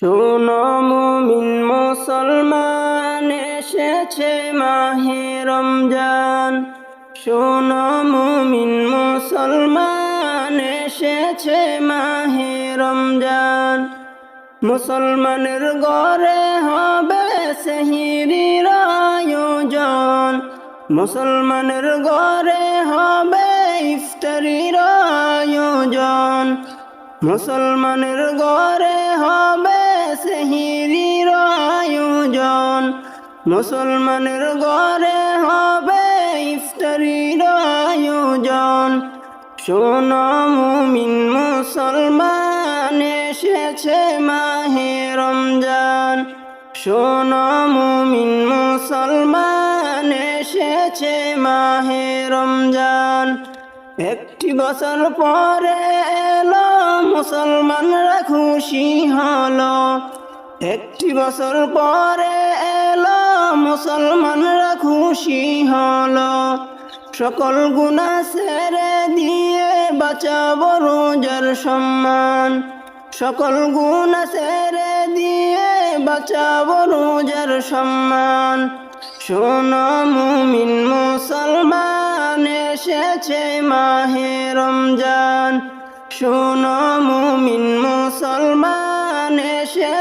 শোনো মুমিন মুসলমান, এসেছে মাহে রমজান। শোনো মুমিন মুসলমান, এসেছে মাহে রমজান। মুসলমানের গড়ে হবে সেহিরির আয়োজন। মুসলমানের গড়ে হবে ইফতারির আয়োজন। মুসলমানের গড়ে হবে সেহিরির আয়োজন। মুসলমানের গড়ে হবে ইফতারির আয়োজন। শোনো মুমিন, মুসলমান এসেছে মাহে রমজান। শোনো মুমিন, মুসলমান এসেছে মাহে রমজান। একটি বছর পরে এলো খুশি হলো একটি বছর পরে এলো মুসলমানরা খুশি হলো সকল গুণা ছেড়ে দিয়ে বাঁচাবো রোজার সম্মান। সকল গুণা ছেড়ে দিয়ে বাঁচাবো রোজার সম্মান। শোনো মুমিন মুসলমান, এসেছে মাহে রমজান। শোনো মুমিন মুসলমান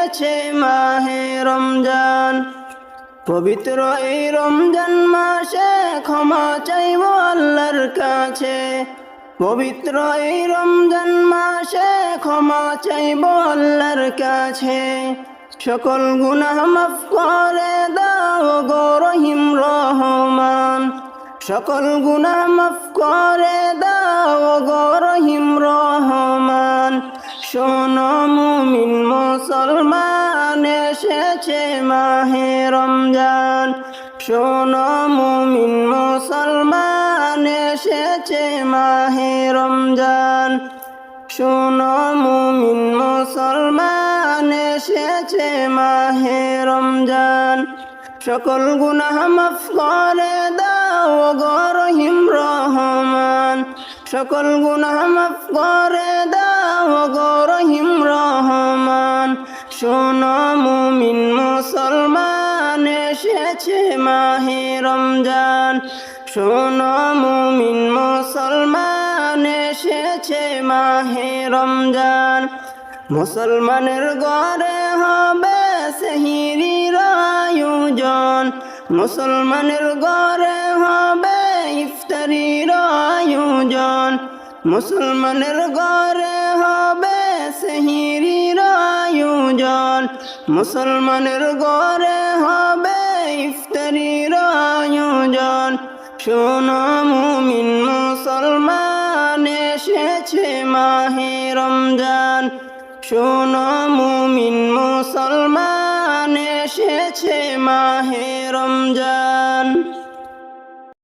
এসেছে মাহে রমজান। পবিত্র এই রমজান মাসে ক্ষমা চাইব আল্লাহর কাছে। পবিত্র এই রমজান মাসে ক্ষমা চাইব আল্লাহর কাছে। সকল গুনাহ মাফ করে দাও গো রহিম রহমান। সকল গুনাহ মাফ করে এসেছে মাহে রমজান। শোনো মুমিন মুসলমান, এসেছে মাহে রমজান। শোনো মুমিন মুসলমান, এসেছে মাহে রমজান। সকল গুনাহ মাফ করে দাও গো রহিম রহমান। সকল গুনাহ মাফ করে দাও গো রহিম রহমান। শোনো মুমিন শোনো মুমিন মুসলমান এসেছে মাহে রমজান। মুসলমানের গড়ে হবে সেহিরির আয়োজন। মুসলমানের গড়ে হবে ইফতারির আয়োজন। মুসলমানের গড়ে হবে সেহিরির আয়োজন। মুসলমানের গড়ে হবে শোনো মুমিন মুসলমান এসেছে মাহে রমজান। শোনো মুমিন মুসলমান এসেছে মাহে রমজান।